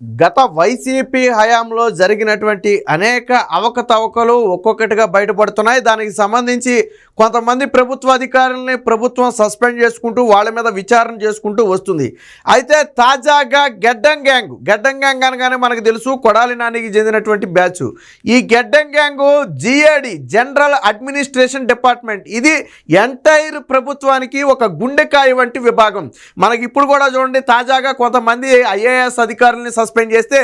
గత వైసీపీ హయాంలో జరిగినటువంటి అనేక అవకతవకలు ఒక్కొక్కటిగా బయటపడుతున్నాయి. దానికి సంబంధించి కొంతమంది ప్రభుత్వ అధికారులని ప్రభుత్వం సస్పెండ్ చేసుకుంటూ వాళ్ళ మీద విచారణ చేసుకుంటూ వస్తుంది. అయితే తాజాగా గెడ్డం గ్యాంగ్ గెడ్డం గ్యాంగ్ అనగానే మనకు తెలుసు కొడాలి నానికి చెందినటువంటి బ్యాచ్. ఈ గెడ్డం gang GAD general administration department. ఇది ఎంటైర్ ప్రభుత్వానికి ఒక గుండెకాయ వంటి విభాగం. మనకి ఇప్పుడు కూడా చూడండి తాజాగా కొంతమంది ఐఏఎస్ అధికారుల్ని సస్పెండ్ చేస్తే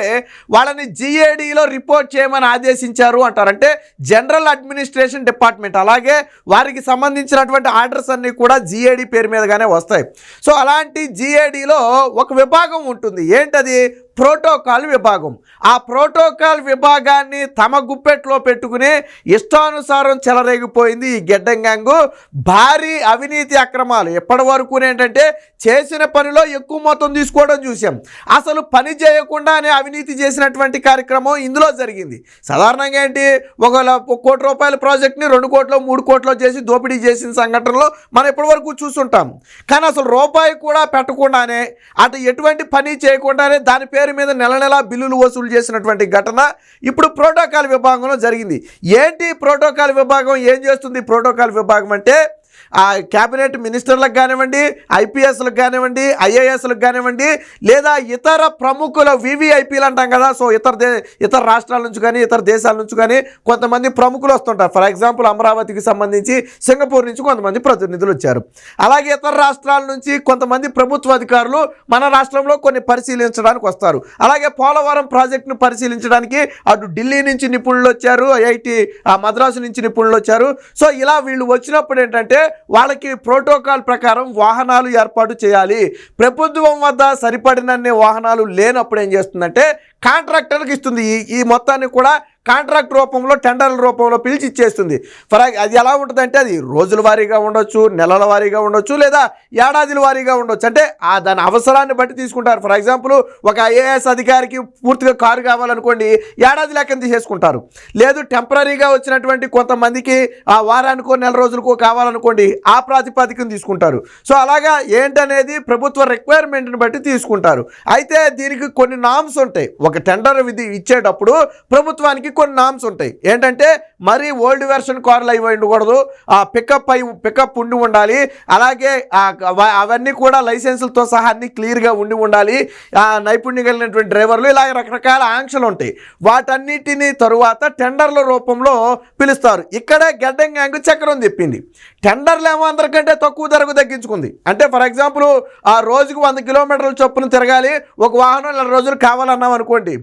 వాళ్ళని జిఏడిలో రిపోర్ట్ చేయమని ఆదేశించారు అంటారు అంటే జనరల్ అడ్మినిస్ట్రేషన్ డిపార్ట్మెంట్. అలాగే వారికి సంబంధించినటువంటి ఆర్డర్స్ అన్నీ కూడా జిఏడి పేరు మీదగానే వస్తాయి. సో అలాంటి జిఏడిలో ఒక విభాగం ఉంటుంది. ఏంటది? ప్రోటోకాల్ విభాగం. ఆ ప్రోటోకాల్ విభాగాన్ని తమ గుప్పెట్లో పెట్టుకుని ఇష్టానుసారం చెలరేగిపోయింది ఈ గెడ్డం గ్యాంగు. భారీ అవినీతి అక్రమాలు. ఎప్పటి వరకు ఏంటంటే చేసిన పనిలో ఎక్కువ మొత్తం తీసుకోవడం చూసాం. అసలు పని చేయకుండానే అవినీతి చేసినటువంటి కార్యక్రమం ఇందులో జరిగింది. సాధారణంగా ఏంటి ఒక ల- ఒక కోటి రూపాయల ప్రాజెక్ట్ని రెండు కోట్లు మూడు కోట్లు చేసి దోపిడీ చేసిన సంఘటనలో మనం ఇప్పటి వరకు చూస్తుంటాం కానీ అసలు రూపాయి కూడా పెట్టకుండానే అటు ఎటువంటి పని చేయకుండానే దాని పేరు మీద నెల నెల బిల్లులు వసూలు చేసినటువంటి ఘటన ఇప్పుడు ప్రోటోకాల్ విభాగంలో జరిగింది. ఏంటి ప్రోటోకాల్ విభాగం? ఏం చేస్తుంది ప్రోటోకాల్ విభాగం అంటే ఆ క్యాబినెట్ మినిస్టర్లకు కానివ్వండి ఐపీఎస్లకు కానివ్వండి ఐఏఎస్లకు కానివ్వండి లేదా ఇతర ప్రముఖుల వివిఐపీలు అంటాం కదా సో ఇతర దే ఇతర రాష్ట్రాల నుంచి కానీ ఇతర దేశాల నుంచి కానీ కొంతమంది ప్రముఖులు వస్తుంటారు. ఫర్ ఎగ్జాంపుల్ అమరావతికి సంబంధించి సింగపూర్ నుంచి కొంతమంది ప్రతినిధులు వచ్చారు. అలాగే ఇతర రాష్ట్రాల నుంచి కొంతమంది ప్రభుత్వ అధికారులు మన రాష్ట్రంలో కొన్ని పరిశీలించడానికి వస్తారు. అలాగే పోలవరం ప్రాజెక్టును పరిశీలించడానికి అటు ఢిల్లీ నుంచి నిపుణులు వచ్చారు ఐఐటి మద్రాసు నుంచి నిపుణులు వచ్చారు. సో ఇలా వీళ్ళు వచ్చినప్పుడు ఏంటంటే వాళ్ళకి ప్రోటోకాల్ ప్రకారం వాహనాలు ఏర్పాటు చేయాలి. ప్రభుత్వం వద్ద సరిపడినన్ని వాహనాలు లేనప్పుడు ఏం చేస్తుందంటే కాంట్రాక్టర్కి ఇస్తుంది. ఈ ఈ మొత్తాన్ని కూడా కాంట్రాక్ట్ రూపంలో టెండర్ల రూపంలో పిలిచి ఇచ్చేస్తుంది ఫర్ అది ఎలా ఉంటుందంటే అది రోజుల వారీగా ఉండొచ్చు నెలల వారీగా ఉండొచ్చు లేదా ఏడాదిల వారీగా ఉండొచ్చు. అంటే ఆ దాని అవసరాన్ని బట్టి తీసుకుంటారు. ఫర్ ఎగ్జాంపుల్ ఒక ఐఏఎస్ అధికారికి పూర్తిగా కారు కావాలనుకోండి ఏడాది లెక్కన తీసేసుకుంటారు. లేదు టెంపరీగా వచ్చినటువంటి కొంతమందికి ఆ వారానికో నెల రోజులకో కావాలనుకోండి ఆ ప్రాతిపదికన తీసుకుంటారు. సో అలాగా ఏంటనేది ప్రభుత్వ రిక్వైర్మెంట్ని బట్టి తీసుకుంటారు. అయితే దీనికి కొన్ని నామ్స్ ఉంటాయి. ఒక టెండర్ విధి ఇచ్చేటప్పుడు ప్రభుత్వానికి కొన్ని నామ్స్ ఉంటాయి. ఏంటంటే మరీ ఓల్డ్ వెర్షన్ కార్లు అయి ఉండకూడదు. ఆ పికప్ అయి పికప్ ఉండి ఉండాలి. అలాగే అవన్నీ కూడా లైసెన్సులతో సహా అన్ని క్లియర్గా ఉండి ఉండాలి. ఆ నైపుణ్యం కలిగినటువంటి డ్రైవర్లు ఇలా రకరకాల ఆంక్షలు ఉంటాయి. వాటన్నిటిని తరువాత టెండర్ల రూపంలో పిలుస్తారు. ఇక్కడే గడ్డం గ్యాంగ్ చక్రం తిప్పింది. టెండర్లు ఏమో అందరికంటే తక్కువ ధరకు తగ్గించుకుంది. అంటే ఫర్ ఎగ్జాంపుల్ ఆ రోజుకు వంద కిలోమీటర్ల చొప్పున తిరగాలి. ఒక వాహనం నెల రోజులు కావాలన్నాం అనుకోండి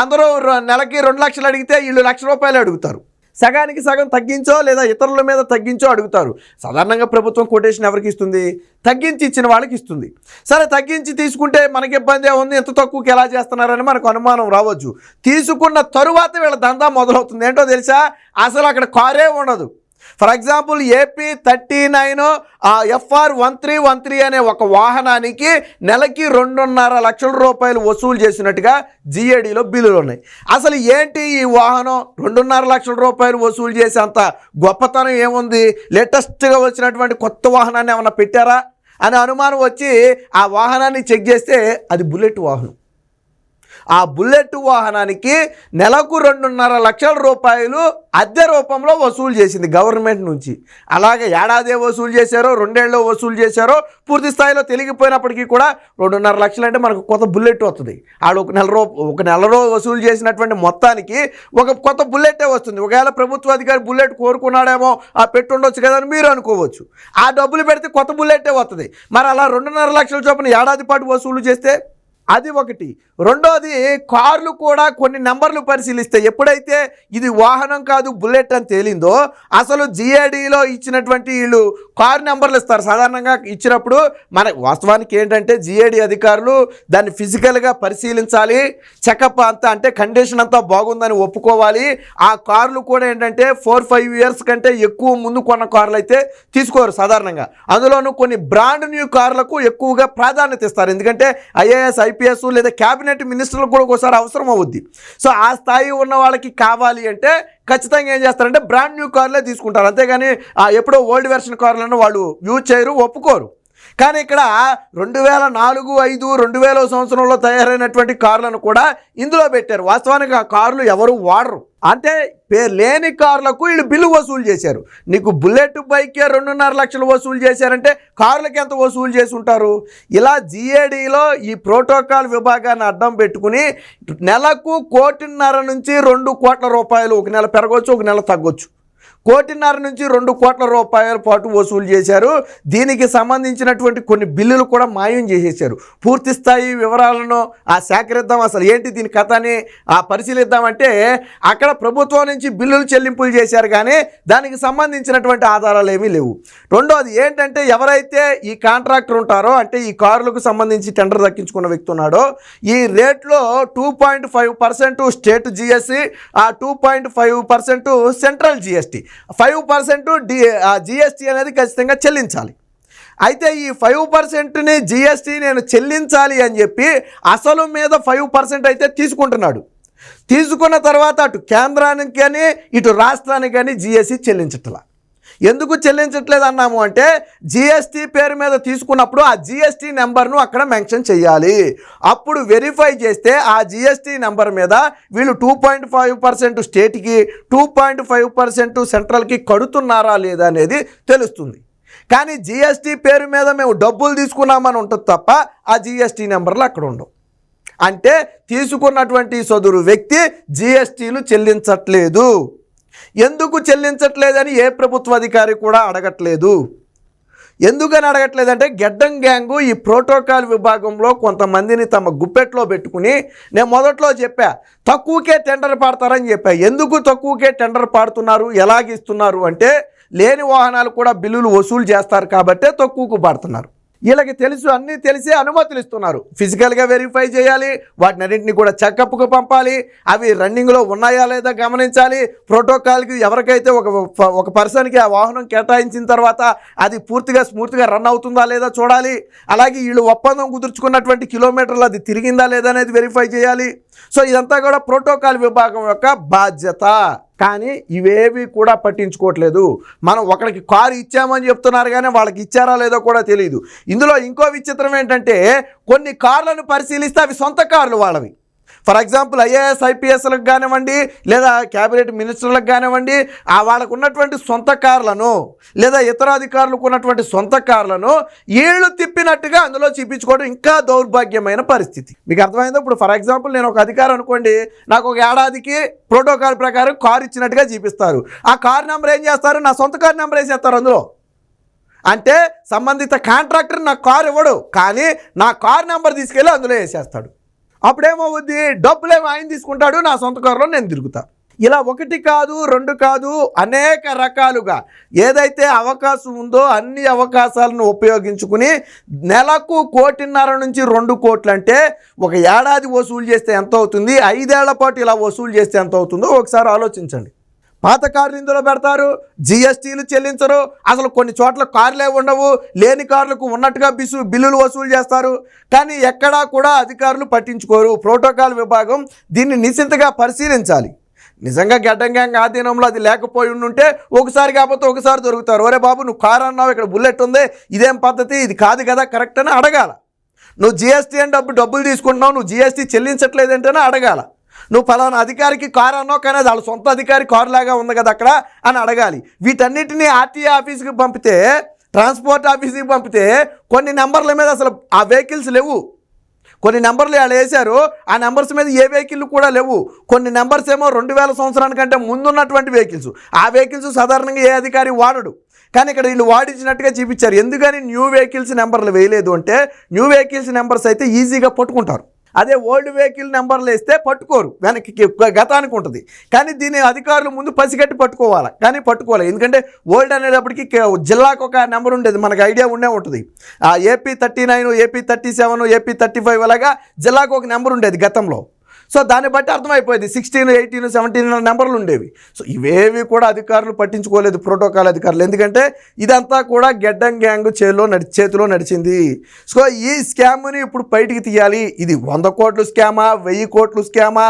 అందరూ నెలకి రెండు లక్షలు అడిగితే వీళ్ళు లక్ష రూపాయలు అడుగుతారు. సగానికి సగం తగ్గించో లేదా ఇతరుల మీద తగ్గించో అడుగుతారు. సాధారణంగా ప్రభుత్వం కొటేషన్ ఎవరికి ఇస్తుంది? తగ్గించి ఇచ్చిన వాళ్ళకి ఇస్తుంది. సరే తగ్గించి తీసుకుంటే మనకి ఇబ్బంది ఉంది ఎంత తక్కువకి ఎలా చేస్తున్నారని మనకు అనుమానం రావచ్చు. తీసుకున్న తరువాత వీళ్ళ దందా మొదలవుతుంది. ఏంటో తెలుసా? అసలు అక్కడ కారే ఉండదు. For example AP thirty nine FR one three one three అనే ఒక వాహనానికి నెలకి రెండున్నర లక్షల రూపాయలు వసూలు చేసినట్టుగా జిఏడిలో బిల్లులు ఉన్నాయి. అసలు ఏంటి ఈ వాహనం? రెండున్నర లక్షల రూపాయలు వసూలు చేసేంత గొప్పతనం ఏముంది? లేటెస్ట్గా వచ్చినటువంటి కొత్త వాహనాన్ని ఏమైనా పెట్టారా? అనే అనుమానం వచ్చి ఆ వాహనాన్ని చెక్ చేస్తే అది బుల్లెట్ వాహనం. ఆ బుల్లెట్ వాహనానికి నెలకు రెండున్నర లక్షల రూపాయలు అద్దె రూపంలో వసూలు చేసింది గవర్నమెంట్ నుంచి. అలాగే ఏడాదే వసూలు చేశారో రెండేళ్ళు వసూలు చేశారో పూర్తి స్థాయిలో తెలిగిపోయినప్పటికీ కూడా రెండున్నర లక్షలు అంటే మనకు కొత్త బుల్లెట్ వస్తుంది. ఆడు ఒక నెల రూ ఒక నెలలో వసూలు చేసినటువంటి మొత్తానికి ఒక కొత్త బుల్లెటే వస్తుంది. ఒకవేళ ప్రభుత్వ అధికారి బుల్లెట్ కోరుకున్నాడేమో ఆ పెట్టుండొచ్చు కదా అని మీరు అనుకోవచ్చు. ఆ డబ్బులు పెడితే కొత్త బుల్లెటే వస్తుంది. మరి అలా రెండున్నర లక్షల చొప్పున ఏడాది పాటు వసూలు చేస్తే అది ఒకటి. రెండోది కార్లు కూడా కొన్ని నెంబర్లు పరిశీలిస్తే ఎప్పుడైతే ఇది వాహనం కాదు బుల్లెట్ అని తేలిందో అసలు జిఏడిలో ఇచ్చినటువంటి వీళ్ళు కారు నెంబర్లు ఇస్తారు. సాధారణంగా ఇచ్చినప్పుడు మన వాస్తవానికి ఏంటంటే జిఏడి అధికారులు దాన్ని ఫిజికల్గా పరిశీలించాలి. చెకప్ అంతా అంటే కండిషన్ అంతా బాగుందని ఒప్పుకోవాలి. ఆ కార్లు కూడా ఏంటంటే ఫోర్ ఫైవ్ ఇయర్స్ కంటే ఎక్కువ ముందు కొన్న కార్లు అయితే తీసుకోరు సాధారణంగా. అందులోనూ కొన్ని బ్రాండ్ న్యూ కార్లకు ఎక్కువగా ప్రాధాన్యత ఇస్తారు. ఎందుకంటే ఐఏఎస్ ఐపీఎస్ లేదా క్యాబినెట్ మినిస్టర్లకు కూడా ఒకసారి అవసరం అవుద్ది. సో ఆ స్థాయి ఉన్న వాళ్ళకి కావాలి అంటే ఖచ్చితంగా ఏం చేస్తారంటే బ్రాండ్ న్యూ కార్లే తీసుకుంటారు. అంతేగాని ఆ ఎప్పుడో ఓల్డ్ వెర్షన్ కార్లను వాళ్ళు యూజ్ చేయరు ఒప్పుకోరు. కానీ ఇక్కడ రెండు వేల నాలుగు ఐదు రెండు వేల సంవత్సరంలో తయారైనటువంటి కార్లను కూడా ఇందులో పెట్టారు. వాస్తవానికి ఆ కార్లు ఎవరు వాడరు. అంటే పేరు లేని కార్లకు వీళ్ళు బిల్లు వసూలు చేశారు. నీకు బుల్లెట్ బైకే రెండున్నర లక్షలు వసూలు చేశారంటే కార్లకి ఎంత వసూలు చేసి ఉంటారు? ఇలా జిఏడిలో ఈ ప్రోటోకాల్ విభాగాన్ని అడ్డం పెట్టుకుని నెలకు కోటిన్నర నుంచి రెండు కోట్ల రూపాయలు ఒక నెల పెరగవచ్చు ఒక నెల తగ్గొచ్చు. కోటిన్నర నుంచి రెండు కోట్ల రూపాయల పాటు వసూలు చేశారు. దీనికి సంబంధించినటువంటి కొన్ని బిల్లులు కూడా మాయం చేసేసారు పూర్తి స్థాయి వివరాలను ఆ సేకరిద్దాం. అసలు ఏంటి దీని కథ అని ఆ పరిశీలిద్దామంటే అక్కడ ప్రభుత్వం నుంచి బిల్లులు చెల్లింపులు చేశారు కానీ దానికి సంబంధించినటువంటి ఆధారాలు ఏమీ లేవు. రెండోది ఏంటంటే ఎవరైతే ఈ కాంట్రాక్టర్ ఉంటారో అంటే ఈ కార్లకు సంబంధించి టెండర్ దక్కించుకున్న వ్యక్తి ఉన్నాడో ఈ రేట్లో two point five percent state GST ఆ two point five percent central GST. Five percent the GST అనేది ఖచ్చితంగా చెల్లించాలి. అయితే ఈ ఫైవ్ పర్సెంట్ని జిఎస్టీ నేను చెల్లించాలి అని చెప్పి అసలు మీద ఫైవ్ పర్సెంట్ అయితే తీసుకుంటున్నాడు. తీసుకున్న తర్వాత అటు కేంద్రానికి కానీ ఇటు రాష్ట్రానికి కానీ జిఎస్టీ చెల్లించట్లా. ఎందుకు చెల్లించట్లేదు అన్నాము అంటే జిఎస్టీ పేరు మీద తీసుకున్నప్పుడు ఆ జిఎస్టీ నెంబర్ను అక్కడ మెన్షన్ చేయాలి. అప్పుడు వెరిఫై చేస్తే ఆ జిఎస్టీ నెంబర్ మీద వీళ్ళు టూ పాయింట్ ఫైవ్ పర్సెంట్ స్టేట్కి టూ పాయింట్ ఫైవ్ పర్సెంట్ సెంట్రల్కి కడుతున్నారా లేదా అనేది తెలుస్తుంది. కానీ జిఎస్టీ పేరు మీద మేము డబ్బులు తీసుకున్నామని ఉంటుంది తప్ప ఆ జిఎస్టీ నెంబర్లు అక్కడ ఉండవు. అంటే తీసుకున్నటువంటి సదురు వ్యక్తి జిఎస్టీలు చెల్లించట్లేదు. ఎందుకు చెల్లించట్లేదని ఏ ప్రభుత్వ అధికారి కూడా అడగట్లేదు. ఎందుకని అడగట్లేదంటే గెడ్డం గ్యాంగు ఈ ప్రోటోకాల్ విభాగంలో కొంతమందిని తమ గుప్పెట్లో పెట్టుకుని నేను మొదట్లో చెప్పా తక్కువకే టెండర్ పాడతారని చెప్పా. ఎందుకు తక్కువకే టెండర్ పాడుతున్నారు ఎలాగిస్తున్నారు అంటే లేని వాహనాలు కూడా బిల్లులు వసూలు చేస్తారు కాబట్టే తక్కువకు పాడుతున్నారు. వీళ్ళకి తెలుసు అన్నీ తెలిసే అనుమతులు ఇస్తున్నారు. ఫిజికల్గా వెరిఫై చేయాలి వాటిని అన్నింటినీ కూడా చెకప్కు పంపాలి. అవి రన్నింగ్లో ఉన్నాయా లేదా గమనించాలి. ప్రోటోకాల్కి ఎవరికైతే ఒక ఒక పర్సన్కి ఆ వాహనం కేటాయించిన తర్వాత అది పూర్తిగా స్మూత్గా రన్ అవుతుందా లేదా చూడాలి. అలాగే వీళ్ళు ఒప్పందం కుదుర్చుకున్నటువంటి కిలోమీటర్లు అది తిరిగిందా లేదా అనేది వెరిఫై చేయాలి. సో ఇదంతా కూడా ప్రోటోకాల్ విభాగం యొక్క బాధ్యత. కానీ ఇవేవి కూడా పట్టించుకోవట్లేదు. మనం ఒకరికి కారు ఇచ్చామని చెప్తున్నారు కానీ వాళ్ళకి ఇచ్చారా లేదో కూడా తెలియదు ఇందులో ఇంకో విచిత్రం ఏంటంటే కొన్ని కార్లను పరిశీలిస్తే అవి సొంత కార్లు వాళ్ళవి. ఫర్ ఎగ్జాంపుల్ ఐఏఎస్ ఐపీఎస్లకు కానివ్వండి లేదా క్యాబినెట్ మినిస్టర్లకు కానివ్వండి ఆ వాళ్ళకు ఉన్నటువంటి సొంత కార్లను లేదా ఇతర అధికారులకు ఉన్నటువంటి సొంత కార్లను ఏళ్ళు తిప్పినట్టుగా అందులో చూపించుకోవడం ఇంకా దౌర్భాగ్యమైన పరిస్థితి. మీకు అర్థమైందో? ఇప్పుడు ఫర్ ఎగ్జాంపుల్ నేను ఒక అధికారం అనుకోండి నాకు ఒక ఏడాదికి ప్రోటోకాల్ ప్రకారం కార్ ఇచ్చినట్టుగా చూపిస్తారు. ఆ కార్ నెంబర్ ఏం చేస్తారు? నా సొంత కార్ నెంబర్ వేసేస్తారు అందులో? అంటే సంబంధిత కాంట్రాక్టర్ నా కార్ ఇవ్వడు కానీ నా కార్ నెంబర్ తీసుకెళ్ళి అందులో వేసేస్తాడు. అప్పుడేమవుద్ది? డబ్బులేమో ఆయన తీసుకుంటాడు నా సొంత కారులో నేను తిరుగుతా. ఇలా ఒకటి కాదు రెండు కాదు అనేక రకాలుగా ఏదైతే అవకాశం ఉందో అన్ని అవకాశాలను ఉపయోగించుకుని నెలకు కోటిన్నర నుంచి రెండు కోట్లు అంటే ఒక ఏడాది వసూలు చేస్తే ఎంత అవుతుంది ఐదేళ్ళ పాటు ఇలా వసూలు చేస్తే ఎంత అవుతుందో ఒకసారి ఆలోచించండి. పాత కార్లు ఇందులో పెడతారు జిఎస్టీలు చెల్లించరు. అసలు కొన్ని చోట్ల కార్లే ఉండవు లేని కార్లకు ఉన్నట్టుగా బిసు బిల్లులు వసూలు చేస్తారు. కానీ ఎక్కడా కూడా అధికారులు పట్టించుకోరు. ప్రోటోకాల్ విభాగం దీన్ని నిశ్చింతగా పరిశీలించాలి. నిజంగా గడ్డం గ్యాంగ్ ఆధీనంలో అది లేకపోయి ఉంటే ఒకసారి కాకపోతే ఒకసారి దొరుకుతారు. ఒరే బాబు నువ్వు కారు అన్నావు ఇక్కడ బుల్లెట్ ఉంది ఇదేం పద్ధతి? ఇది కాదు కదా కరెక్ట్ అని అడగాల. నువ్వు జిఎస్టీ అని డబ్బు డబ్బులు తీసుకుంటున్నావు నువ్వు జిఎస్టీ చెల్లించట్లేదంటేనే అడగాల. నువ్వు ఫలానా అధికారికి కారు అన్నావు కానీ అది వాళ్ళ సొంత అధికారి కారు లాగా ఉంది కదా అక్కడ అని అడగాలి. వీటన్నిటిని ఆర్టీఏ ఆఫీస్కి పంపితే ట్రాన్స్పోర్ట్ ఆఫీస్కి పంపితే కొన్ని నెంబర్ల మీద అసలు ఆ వెహికల్స్ లేవు. కొన్ని నెంబర్లు వాళ్ళు వేశారు ఆ నెంబర్స్ మీద ఏ వెహికల్ కూడా లేవు. కొన్ని నెంబర్స్ ఏమో రెండు వేల సంవత్సరానికంటే ముందున్నటువంటి వెహికల్స్. ఆ వెహికల్స్ సాధారణంగా ఏ అధికారి వాడడు. కానీ ఇక్కడ వీళ్ళు వాడించినట్టుగా చూపించారు. ఎందుకని న్యూ వెహికల్స్ నెంబర్లు వేయలేదు అంటే న్యూ వెహికల్స్ నెంబర్స్ అయితే ఈజీగా పట్టుకుంటారు. అదే ఓల్డ్ వెహికల్ నెంబర్లు వేస్తే పట్టుకోరు. వెనక్కి గతానికి ఉంటుంది. కానీ దీని అధికారులు ముందు పసిగట్టి పట్టుకోవాలి? కానీ పట్టుకోవాలి? ఎందుకంటే ఓల్డ్ అనేటప్పటికి జిల్లాకు ఒక నెంబర్ ఉండేది. మనకు ఐడియా ఉండే ఉంటుంది. ఆ AP thirty nine AP thirty seven AP thirty five అలాగా జిల్లాకు ఒక నెంబర్ ఉండేది గతంలో. సో దాన్ని బట్టి అర్థమైపోయింది. సిక్స్టీన్ ఎయిటీన్ సెవెంటీన్ నెంబర్లు ఉండేవి. సో ఇవేవి కూడా అధికారులు పట్టించుకోలేదు ప్రోటోకాల్ అధికారులు. ఎందుకంటే ఇదంతా కూడా గెడ్డం గ్యాంగ్ చేతిలో నడి చేతిలో నడిచింది. సో ఈ స్కామ్ని ఇప్పుడు బయటికి తీయాలి. ఇది వంద కోట్లు స్కామా వెయ్యి కోట్లు స్కామా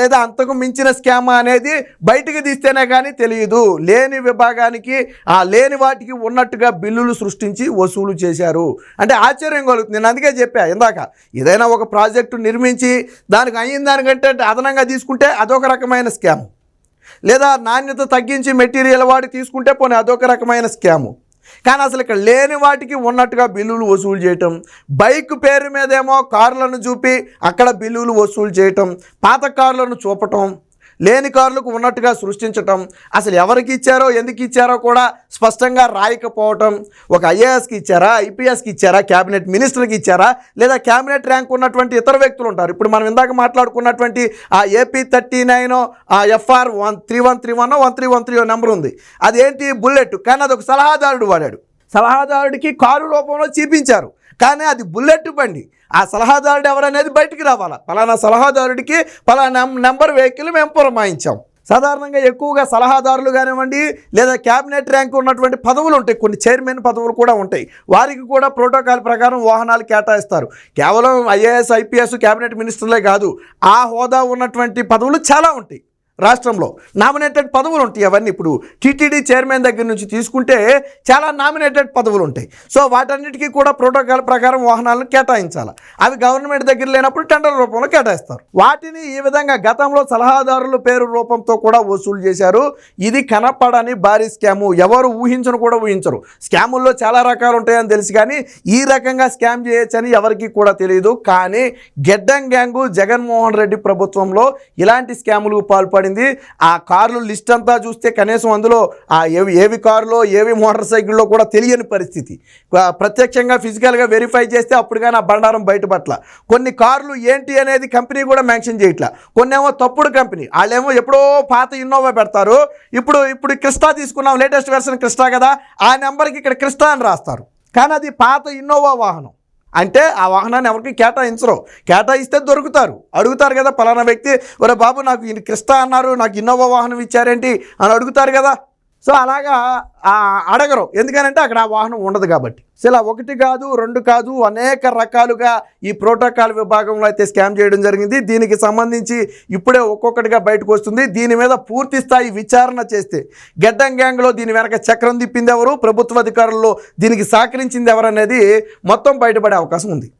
లేదా అంతకు మించిన స్కామా అనేది బయటికి తీస్తేనే కానీ తెలియదు. లేని విభాగానికి ఆ లేని వాటికి ఉన్నట్టుగా బిల్లులు సృష్టించి వసూలు చేశారు. అంటే ఆశ్చర్యం కలుగుతుంది. నేను అందుకే చెప్పా ఇందాక ఏదైనా ఒక ప్రాజెక్టు నిర్మించి దానికి అయ్యింది దానికంటే అదనంగా తీసుకుంటే అదొక రకమైన స్కామ్. లేదా నాణ్యత తగ్గించి మెటీరియల్ వాడి తీసుకుంటే పోనీ అదొక రకమైన స్కాము. కానీ అసలు ఇక్కడ లేని వాటికి ఉన్నట్టుగా బిల్లులు వసూలు చేయటం బైక్ పేరు మీదేమో కార్లను చూపి అక్కడ బిల్లులు వసూలు చేయటం పాత కార్లను చూపటం లేని కార్లకు ఉన్నట్టుగా సృష్టించటం అసలు ఎవరికి ఇచ్చారో ఎందుకు ఇచ్చారో కూడా స్పష్టంగా రాయకపోవటం ఒక ఐఏఎస్కి ఇచ్చారా ఐపీఎస్కి ఇచ్చారా క్యాబినెట్ మినిస్టర్కి ఇచ్చారా లేదా క్యాబినెట్ ర్యాంక్ ఉన్నటువంటి ఇతర వ్యక్తులు ఉంటారు. ఇప్పుడు మనం ఇందాక మాట్లాడుకున్నటువంటి ఆ ఏపీ థర్టీ నైన్ ఆ FR one three one three one one three one three number ఉంది. అదేంటి? బుల్లెట్. కానీ అది ఒక సలహాదారుడు వాడాడు. సలహాదారుడికి కారు రూపంలో చూపించారు. కానీ అది బుల్లెట్ బండి. ఆ సలహాదారుడు ఎవరనేది బయటికి రావాలా? పలానా సలహాదారుడికి పలానా నెంబర్ వెహికల్ మేము పురమాయించాం. సాధారణంగా ఎక్కువగా సలహాదారులు కానివ్వండి లేదా క్యాబినెట్ ర్యాంక్ ఉన్నటువంటి పదవులు ఉంటాయి. కొన్ని చైర్మన్ పదవులు కూడా ఉంటాయి. వారికి కూడా ప్రోటోకాల్ ప్రకారం వాహనాలు కేటాయిస్తారు. కేవలం ఐఏఎస్ ఐపీఎస్ క్యాబినెట్ మినిస్టర్లే కాదు ఆ హోదా ఉన్నటువంటి పదవులు చాలా ఉంటాయి. రాష్ట్రంలో నామినేటెడ్ పదవులు ఉంటాయి అవన్నీ. ఇప్పుడు టీటీడీ చైర్మన్ దగ్గర నుంచి తీసుకుంటే చాలా నామినేటెడ్ పదవులు ఉంటాయి. సో వాటన్నిటికీ కూడా ప్రోటోకాల్ ప్రకారం వాహనాలను కేటాయించాలి. అవి గవర్నమెంట్ దగ్గర లేనప్పుడు టెండర్ రూపంలో కేటాయిస్తారు. వాటిని ఈ విధంగా గతంలో సలహాదారుల పేరు రూపంతో కూడా వసూలు చేశారు. ఇది కనపడని భారీ స్కాము. ఎవరు ఊహించను కూడా ఊహించరు. స్కాముల్లో చాలా రకాలు ఉంటాయని తెలుసు కానీ ఈ రకంగా స్కామ్ చేయొచ్చని ఎవరికి కూడా తెలియదు కానీ గెడ్డం గ్యాంగు జగన్మోహన్ రెడ్డి ప్రభుత్వంలో ఇలాంటి స్కాములకు పాల్పడింది ఆ కార్లు లిస్ట్ అంతా చూస్తే కనీసం అందులో ఆ ఏవి ఏవి కారులో ఏవి మోటార్ సైకిల్లో కూడా తెలియని పరిస్థితి. ప్రత్యక్షంగా ఫిజికల్గా వెరిఫై చేస్తే అప్పుడు కానీ ఆ బండారం బయటపట్ల. కొన్ని కార్లు ఏంటి అనేది కంపెనీ కూడా మెన్షన్ చేయట్లా. కొన్నేమో తప్పుడు కంపెనీ. వాళ్ళేమో ఎప్పుడో పాత ఇన్నోవా పెడతారు. ఇప్పుడు ఇప్పుడు క్రిస్టా తీసుకున్నాం లేటెస్ట్ వెర్షన్ క్రిస్టా కదా. ఆ నెంబర్కి ఇక్కడ క్రిస్టా అని రాస్తారు. కానీ అది పాత ఇన్నోవా వాహనం. అంటే ఆ వాహనాన్ని ఎవరికి కేటాయించరు. కేటాయిస్తే దొరుకుతారు. అడుగుతారు కదా పలానా వ్యక్తి ఒరే బాబు నాకు ఈయన క్రిస్తా అన్నారు నాకు ఇన్నోవా వాహనం ఇచ్చారేంటి? అని అడుగుతారు కదా. సో అలాగా అడగరు. ఎందుకనంటే అక్కడ ఆ వాహనం ఉండదు కాబట్టి. సో ఇలా ఒకటి కాదు రెండు కాదు అనేక రకాలుగా ఈ ప్రోటోకాల్ విభాగంలో అయితే స్కామ్ చేయడం జరిగింది. దీనికి సంబంధించి ఇప్పుడే ఒక్కొక్కటిగా బయటకు వస్తుంది. దీని మీద పూర్తి స్థాయి విచారణ చేస్తే గెడ్డం గ్యాంగ్లో దీని వెనక చక్రం తిప్పింది ఎవరు? ప్రభుత్వ అధికారుల్లో దీనికి సహకరించింది ఎవరనేది మొత్తం బయటపడే అవకాశం ఉంది.